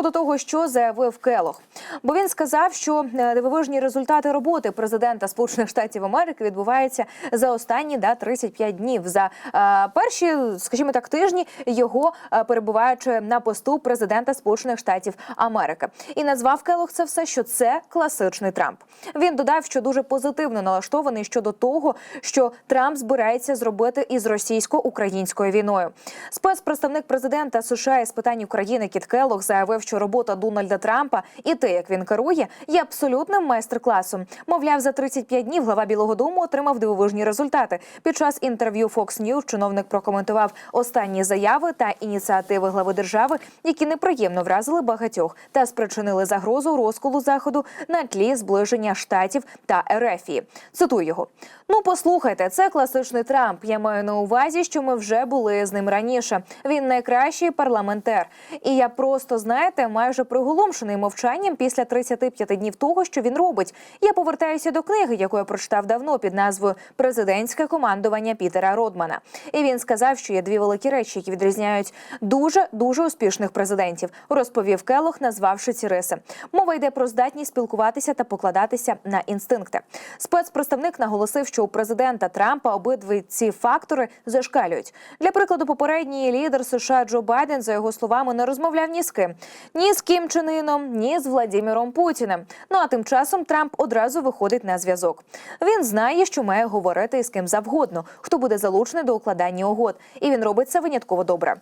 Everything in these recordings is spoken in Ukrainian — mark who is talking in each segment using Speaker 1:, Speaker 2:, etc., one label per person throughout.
Speaker 1: приводу того, що заявив Келох. Бо він сказав, що е, дивовижні результати роботи президента Сполучених Штатів Америки відбуваються за останні да 35 днів. За е, перші, скажімо так, тижні його е, перебуваючи на посту президента Сполучених Штатів Америки, і назвав Келох це все, що це класичний Трамп. Він додав, що дуже позитивно налаштований щодо того, що Трамп збирається зробити із російсько-українською війною. Спецпредставник президента США із питань України Кіт Келлог заявив, що робота Дональда Трампа і те, як він керує, є абсолютним майстер-класом. Мовляв, за 35 днів глава Білого Дому отримав дивовижні результати. Під час інтерв'ю Fox News чиновник прокоментував останні заяви та ініціативи глави держави, які неприємно вразили багатьох та спричинили загрозу розколу заходу на тлі зближення штатів та Ерефії. Цитую його: ну послухайте, це класичний Трамп. Я маю на увазі, що ми вже були з ним раніше. Він найкращий парламентер. І я просто знаєте, майже приголомшений мовчанням після 35 днів того, що він робить. Я повертаюся до книги, яку я прочитав давно під назвою Президентське командування Пітера Родмана. І він сказав, що є дві великі речі, які відрізняють дуже дуже успішних президентів. Розповів Келох, назвавши ці риси. Мова йде про здатність спілкуватися та покладатися на інстинкти. Спецпредставник наголосив, що у президента Трампа обидві ці фактори зашкалюють. Для прикладу, попередній лідер США Джо Байден, за його словами, не розмовляв ні з ким, ні з Кім Чен Іном, ні з Владіміром Путіним. Ну а тим часом Трамп одразу виходить на зв'язок. Він знає, що має говорити із ким завгодно, хто буде залучений до укладання угод, і він робить це винятково добре.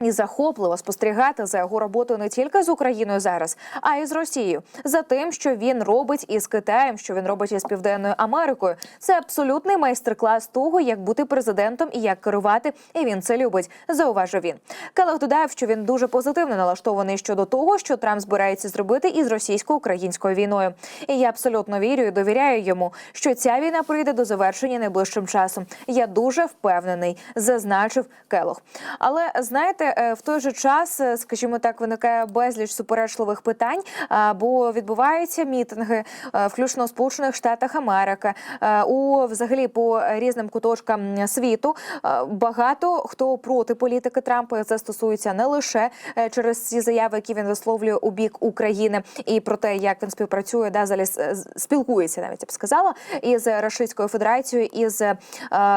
Speaker 1: І захопливо спостерігати за його роботою не тільки з Україною зараз, а й з Росією, за тим, що він робить із Китаєм, що він робить із Південною Америкою. Це абсолютний майстер-клас того, як бути президентом і як керувати. І він це любить. Зауважив він. Келох додав, що він дуже позитивно налаштований щодо того, що Трамп збирається зробити із російсько-українською війною. І я абсолютно вірю і довіряю йому, що ця війна прийде до завершення найближчим часом. Я дуже впевнений, зазначив Келох. Але знаєте, в той же час, е, скажімо так, виникає безліч суперечливих питань, а, бо відбуваються мітинги, е, включно у Сполучених Штатах Америки, е, у взагалі по різним куточкам світу. Е, Багато хто проти політики Трампа це стосується не лише е, через ці заяви, які він висловлює у бік України, і про те, як він співпрацює, да заліз е, спілкується, навіть я б сказала, із Російською Федерацією, із е,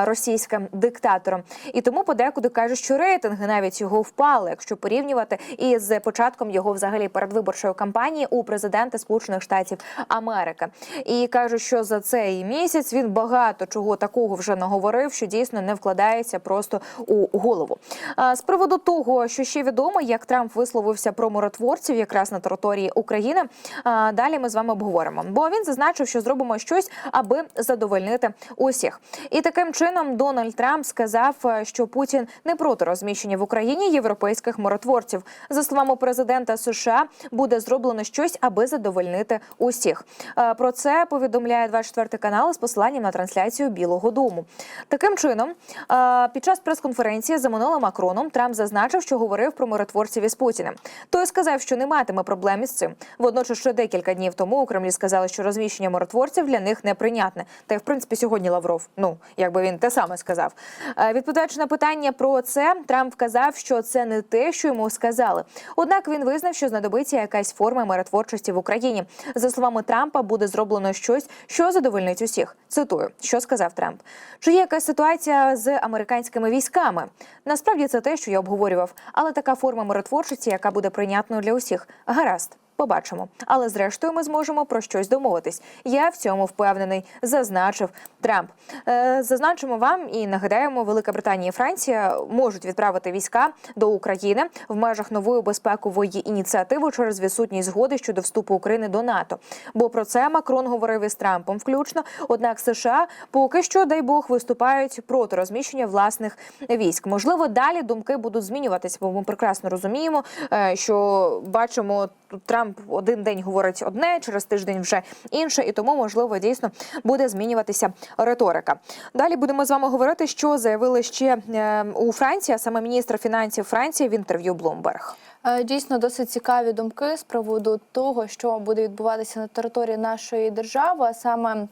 Speaker 1: російським диктатором. І тому подекуди кажуть, що рейтинги навіть його впали, якщо порівнювати із початком його взагалі передвиборчої кампанії у президента Сполучених Штатів Америки. І кажуть, що за цей місяць він багато чого такого вже наговорив, що дійсно не вкладається просто у голову. З приводу того, що ще відомо, як Трамп висловився про миротворців якраз на території України. Далі ми з вами обговоримо. Бо він зазначив, що зробимо щось, аби задовольнити усіх. І таким чином Дональд Трамп сказав, що Путін не проти розміщення в Україні європейських миротворців. За словами президента США, буде зроблено щось, аби задовольнити усіх. Е, Про це повідомляє 24 канал з посиланням на трансляцію Білого Дому. Таким чином, е, під час прес-конференції з Еммануелем Макроном Трамп зазначив, що говорив про миротворців із Путіним. Той сказав, що не матиме проблем із цим. Водночас, ще декілька днів тому у Кремлі сказали, що розміщення миротворців для них неприйнятне. Та й в принципі сьогодні Лавров, ну якби він те саме сказав. Е, Відповідаючи на питання про це, Трамп вказав, що це не те, що йому сказали. Однак він визнав, що знадобиться якась форма миротворчості в Україні. За словами Трампа, буде зроблено щось, що задовольнить усіх. Цитую, що сказав Трамп. Чи є якась ситуація з американськими військами? Насправді це те, що я обговорював, але така форма миротворчості, яка буде прийнятною для усіх. Гаразд. Побачимо, але зрештою ми зможемо про щось домовитись. Я в цьому впевнений, зазначив Трамп. Е, зазначимо вам і нагадаємо, Велика Британія і Франція можуть відправити війська до України в межах нової безпекової ініціативи через відсутність згоди щодо вступу України до НАТО. Бо про це Макрон говорив із Трампом включно. Однак США поки що, дай Бог, виступають проти розміщення власних військ. Можливо, далі думки будуть змінюватися, бо ми прекрасно розуміємо, е, що бачимо тут Трамп один день говорить одне, через тиждень вже інше, і тому можливо дійсно буде змінюватися риторика. Далі будемо з вами говорити, що заявили ще е, у Франції, а саме міністр фінансів Франції в інтерв'ю.
Speaker 2: Е, Дійсно, досить цікаві думки з приводу того, що буде відбуватися на території нашої держави, а саме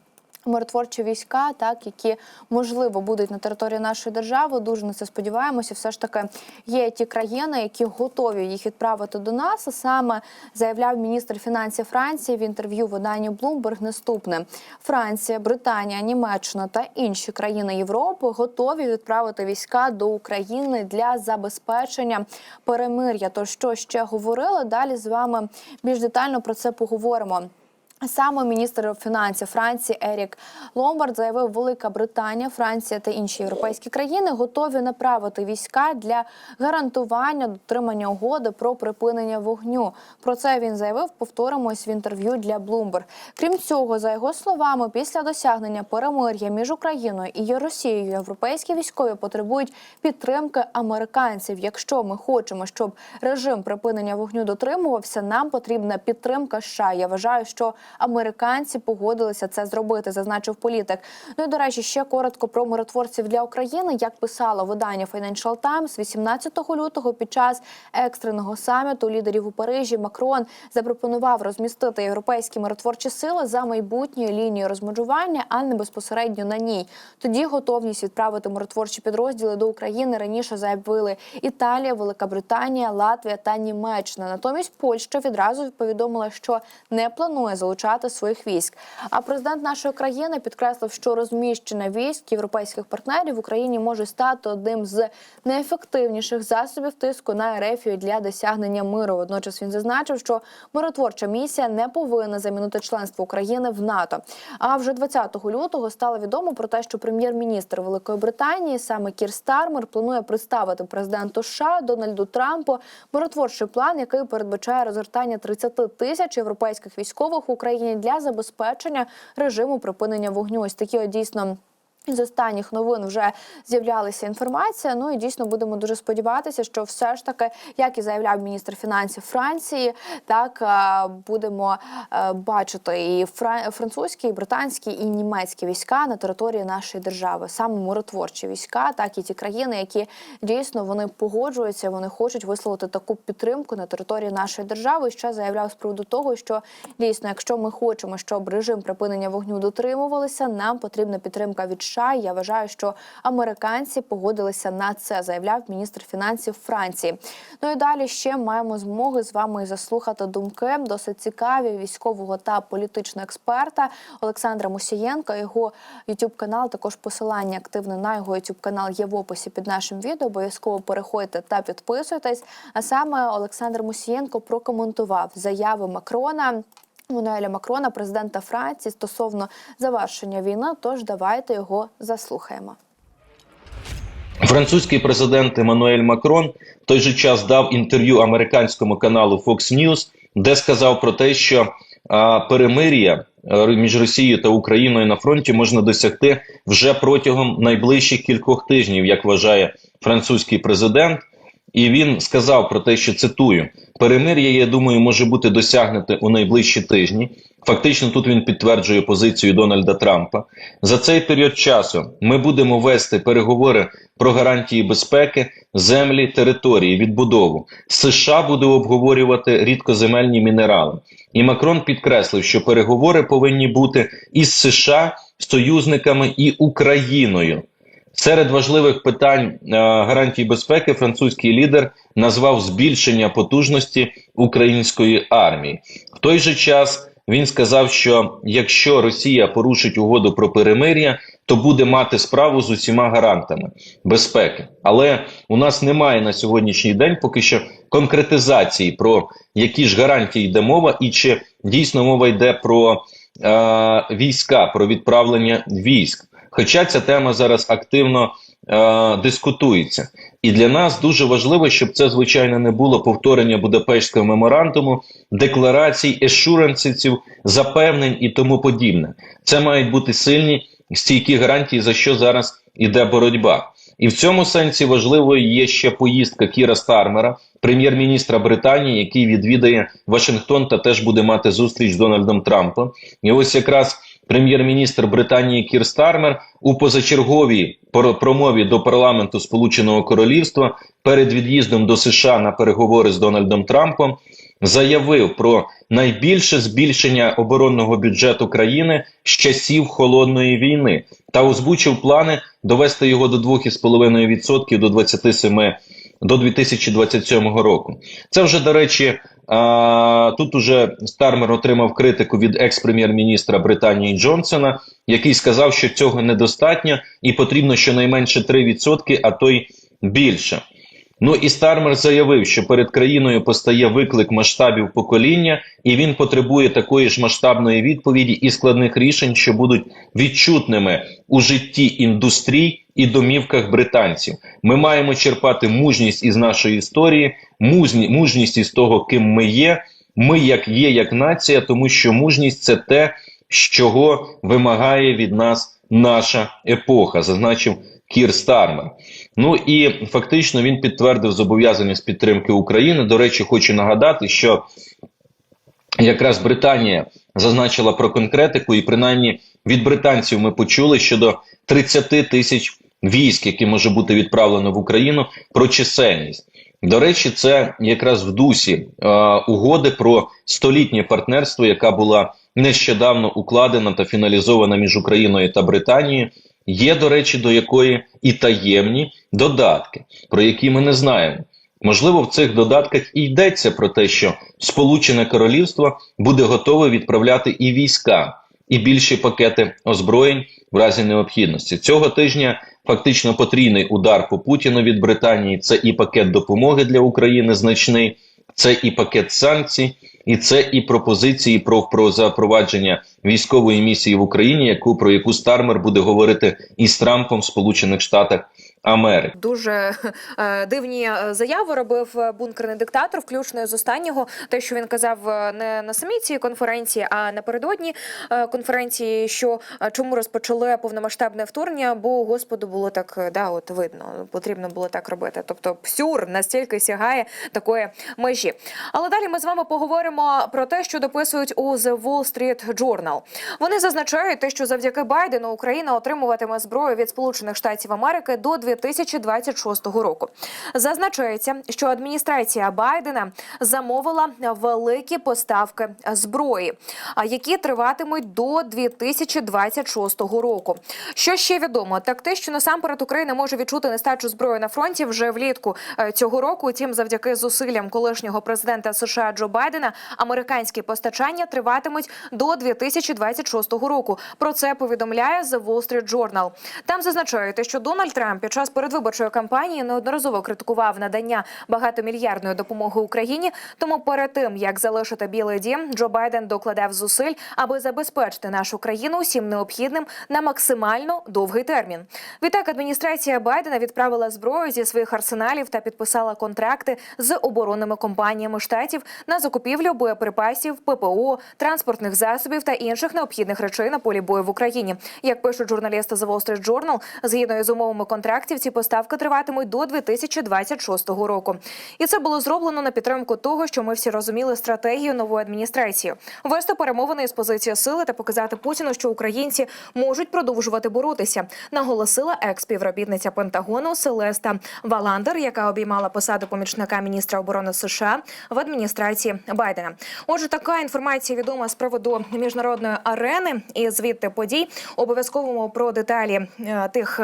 Speaker 2: Миротворчі війська, так які можливо будуть на території нашої держави. Дуже на це сподіваємося. Все ж таки є ті країни, які готові їх відправити до нас. А саме заявляв міністр фінансів Франції в інтерв'ю виданню Bloomberg наступне: Франція, Британія, Німеччина та інші країни Європи готові відправити війська до України для забезпечення перемир'я. То що ще говорили? Далі з вами більш детально про це поговоримо. Саме міністр фінансів Франції Ерік Ломбард заявив, Велика Британія, Франція та інші європейські країни готові направити війська для гарантування дотримання угоди про припинення вогню. Про це він заявив. Повторимось в інтерв'ю для Bloomberg. Крім цього, за його словами, після досягнення перемир'я між Україною і Росією європейські військові потребують підтримки американців. Якщо ми хочемо, щоб режим припинення вогню дотримувався, нам потрібна підтримка США. Я вважаю, що американці погодилися це зробити, зазначив політик. Ну і до речі, ще коротко про миротворців для України. Як писало видання Financial Times, 18 лютого під час екстреного саміту лідерів у Парижі Макрон запропонував розмістити європейські миротворчі сили за майбутньою лінією розмежування, а не безпосередньо на ній. Тоді готовність відправити миротворчі підрозділи до України раніше заявили Італія, Велика Британія, Латвія та Німеччина. Натомість Польща відразу повідомила, що не планує залучати своїх військ. А президент нашої країни підкреслив, що розміщення військ європейських партнерів в Україні може стати одним з найефективніших засобів тиску на РФ для досягнення миру. Водночас він зазначив, що миротворча місія не повинна замінити членство України в НАТО. А вже 20 лютого стало відомо про те, що прем'єр-міністр Великої Британії саме Кір Стармер планує представити президенту США Дональду Трампу миротворчий план, який передбачає розгортання 30 тисяч європейських військових в Україні для забезпечення режиму припинення вогню. Ось такі от дійсно. З останніх новин вже з'являлася інформація. Ну і дійсно будемо дуже сподіватися, що все ж таки, як і заявляв міністр фінансів Франції, так е, будемо е, бачити і фра- французькі, і британські, і німецькі війська на території нашої держави, саме миротворчі війська, так і ті країни, які дійсно вони погоджуються, вони хочуть висловити таку підтримку на території нашої держави. І ще заявляв з приводу того, що дійсно, якщо ми хочемо, щоб режим припинення вогню дотримувалися, нам потрібна підтримка від США. Я вважаю, що американці погодилися на це, заявляв міністр фінансів Франції. Ну і далі ще маємо змоги з вами заслухати думки досить цікаві військового та політичного експерта Олександра Мусієнка. Його youtube канал також посилання активне на його youtube канал є в описі під нашим відео. Обов'язково переходьте та підписуйтесь. А саме Олександр Мусієнко прокоментував заяви Макрона. Мануеля Макрона, президента Франції, стосовно завершення війни. Тож давайте його заслухаємо.
Speaker 3: Французький президент Еммануель Макрон в той же час дав інтерв'ю американському каналу Fox News, де сказав про те, що а, перемир'я між Росією та Україною на фронті можна досягти вже протягом найближчих кількох тижнів, як вважає французький президент. І він сказав про те, що цитую: перемир'я, я думаю, може бути досягнуте у найближчі тижні. Фактично, тут він підтверджує позицію Дональда Трампа. За цей період часу ми будемо вести переговори про гарантії безпеки, землі, території, відбудову. США буде обговорювати рідкоземельні мінерали. І Макрон підкреслив, що переговори повинні бути із США, союзниками і Україною. Серед важливих питань е, гарантій безпеки французький лідер назвав збільшення потужності української армії. В той же час він сказав, що якщо Росія порушить угоду про перемир'я, то буде мати справу з усіма гарантами безпеки. Але у нас немає на сьогоднішній день поки що конкретизації про які ж гарантії йде мова, і чи дійсно мова йде про е, війська, про відправлення військ. Хоча ця тема зараз активно е, дискутується, і для нас дуже важливо, щоб це звичайно не було повторення Будапештського меморандуму, декларацій, ешуренсів, запевнень і тому подібне. Це мають бути сильні стійкі гарантії, за що зараз іде боротьба. І в цьому сенсі важливою є ще поїздка Кіра Стармера, прем'єр-міністра Британії, який відвідає Вашингтон та теж буде мати зустріч з Дональдом Трампом. І ось якраз прем'єр-міністр Британії Кір Стармер у позачерговій промові до парламенту Сполученого Королівства перед від'їздом до США на переговори з Дональдом Трампом заявив про найбільше збільшення оборонного бюджету країни з часів холодної війни та озвучив плани довести його до 2,5% до 27 до 2027 року. Це вже до речі. Тут уже Стармер отримав критику від екс-прем'єр-міністра Британії Джонсона, який сказав, що цього недостатньо і потрібно щонайменше 3%, а то й більше. Ну і Стармер заявив, що перед країною постає виклик масштабів покоління, і він потребує такої ж масштабної відповіді і складних рішень, що будуть відчутними у житті індустрій і домівках британців. Ми маємо черпати мужність із нашої історії, мужність із того, ким ми є. Ми як є, як нація, тому що мужність це те, чого вимагає від нас наша епоха, зазначив Кір Стармер. Ну і фактично він підтвердив зобов'язаність підтримки України. До речі, хочу нагадати, що якраз Британія зазначила про конкретику, і принаймні від британців ми почули щодо 30 тисяч військ, які може бути відправлено в Україну, про чисельність. До речі, це якраз в дусі е, угоди про столітнє партнерство, яка була нещодавно укладена та фіналізована між Україною та Британією. Є, до речі, до якої і таємні додатки, про які ми не знаємо. Можливо, в цих додатках і йдеться про те, що Сполучене Королівство буде готове відправляти і війська, і більші пакети озброєнь в разі необхідності. Цього тижня фактично потрійний удар по Путіну від Британії. Це і пакет допомоги для України значний, це і пакет санкцій, і це і пропозиції про, про запровадження військової місії в Україні, яку про яку Стармер буде говорити із Трампом в Сполучених Штатах Америки.
Speaker 1: Дуже е, дивні е, заяви робив е, бункерний диктатор, включно з останнього, те, що він казав е, не на самій цій конференції, а напередодні конференції, що чому розпочали повномасштабне вторгнення, бо господу було так да, от видно, потрібно було так робити. Тобто, псюр настільки сягає такої межі. Але далі ми з вами поговоримо про те, що дописують у The Wall Street Journal. Вони зазначають те, що завдяки Байдену Україна отримуватиме зброю від Сполучених Штатів Америки до 2026 року. Зазначається, що адміністрація Байдена замовила великі поставки зброї, які триватимуть до 2026 року. Що ще відомо? Так те, що насамперед Україна може відчути нестачу зброї на фронті вже влітку е, цього року. Утім, завдяки зусиллям колишнього президента США Джо Байдена, американські постачання триватимуть до 2026 року. Про це повідомляє The Wall Street Journal. Там зазначають, що Дональд Трамп під час передвиборчої кампанії неодноразово критикував надання багатомільярдної допомоги Україні. Тому перед тим як залишити Білий Дім, Джо Байден докладав зусиль, аби забезпечити нашу країну усім необхідним на максимально довгий термін. Відтак адміністрація Байдена відправила зброю зі своїх арсеналів та підписала контракти з оборонними компаніями штатів на закупівлю боєприпасів, ППО, транспортних засобів та інших необхідних речей на полі бою в Україні. Як пишуть журналісти The Wall Street Journal, згідно з умовами контрактів, ці поставки триватимуть до 2026 року. І це було зроблено на підтримку того, що ми всі розуміли стратегію нової адміністрації вести перемовини із позиції сили та показати Путіну, що українці можуть продовжувати боротися. Наголосила екс-співробітниця Пентагону Селеста Валандер, яка обіймала посаду помічника міністра оборони США в адміністрації Байдена. Отже, така інформація відома з приводу міжнародної арени і звідти подій. Обов'язково про деталі е, тих.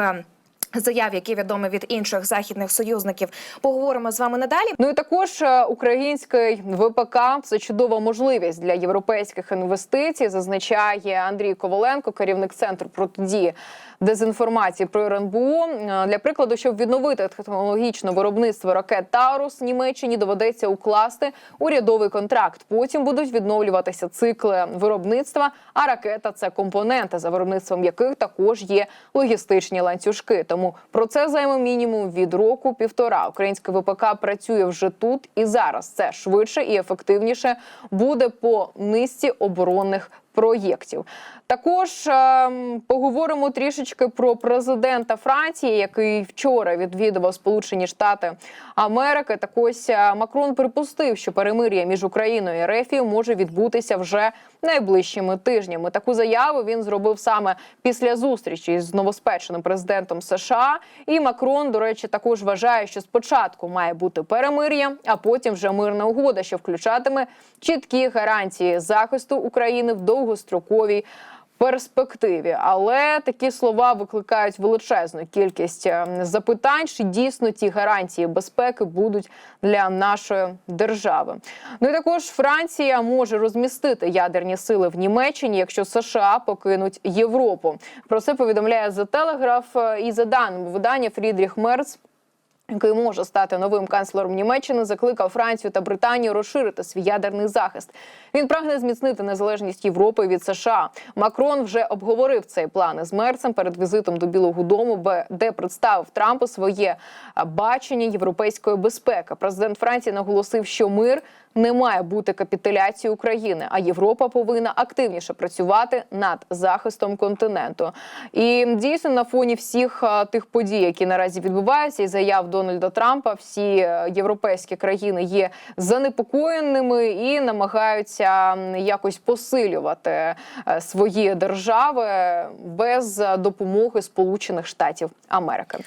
Speaker 1: Заяв, які відомі від інших західних союзників, поговоримо з вами надалі.
Speaker 4: Ну і також е, український ВПК це чудова можливість для європейських інвестицій, зазначає Андрій Коваленко, керівник центру протидії дезінформації про РНБО. Е, Для прикладу, щоб відновити технологічне виробництво ракет Таурус, Німеччині доведеться укласти урядовий контракт. Потім будуть відновлюватися цикли виробництва. А ракета це компоненти, за виробництвом яких також є логістичні ланцюжки. Тому процес займе мінімум від року півтора. Українське ВПК працює вже тут і зараз. Це швидше і ефективніше буде по низці оборонних проєктів. Також ем, поговоримо трішечки про президента Франції, який вчора відвідував Сполучені Штати Америки. Так ось е, Макрон припустив, що перемир'я між Україною і РФ може відбутися вже найближчими тижнями. Таку заяву він зробив саме після зустрічі з новоспеченим президентом США. І Макрон, до речі, також вважає, що спочатку має бути перемир'я, а потім вже мирна угода, що включатиме чіткі гарантії захисту України в довгостроковій перспективі. Але такі слова викликають величезну кількість е, запитань, чи дійсно ті гарантії безпеки будуть для нашої держави. Ну і також Франція може розмістити ядерні сили в Німеччині, якщо США покинуть Європу. Про це повідомляє The Telegraph. І за даними видання Фрідріх Мерц. Який може стати новим канцлером Німеччини, закликав Францію та Британію розширити свій ядерний захист. Він прагне зміцнити незалежність Європи від США. Макрон вже обговорив цей план із Мерцем перед візитом до Білого Дому, де представив Трампу своє бачення європейської безпеки. Президент Франції наголосив, що мир не має бути капітуляцією України, а Європа повинна активніше працювати над захистом континенту. І дійсно на фоні всіх тих подій, які наразі відбуваються, і заяв Дональда Трампа, всі е, європейські країни є занепокоєними і намагаються якось посилювати е, свої держави без е, допомоги Сполучених Штатів Америки.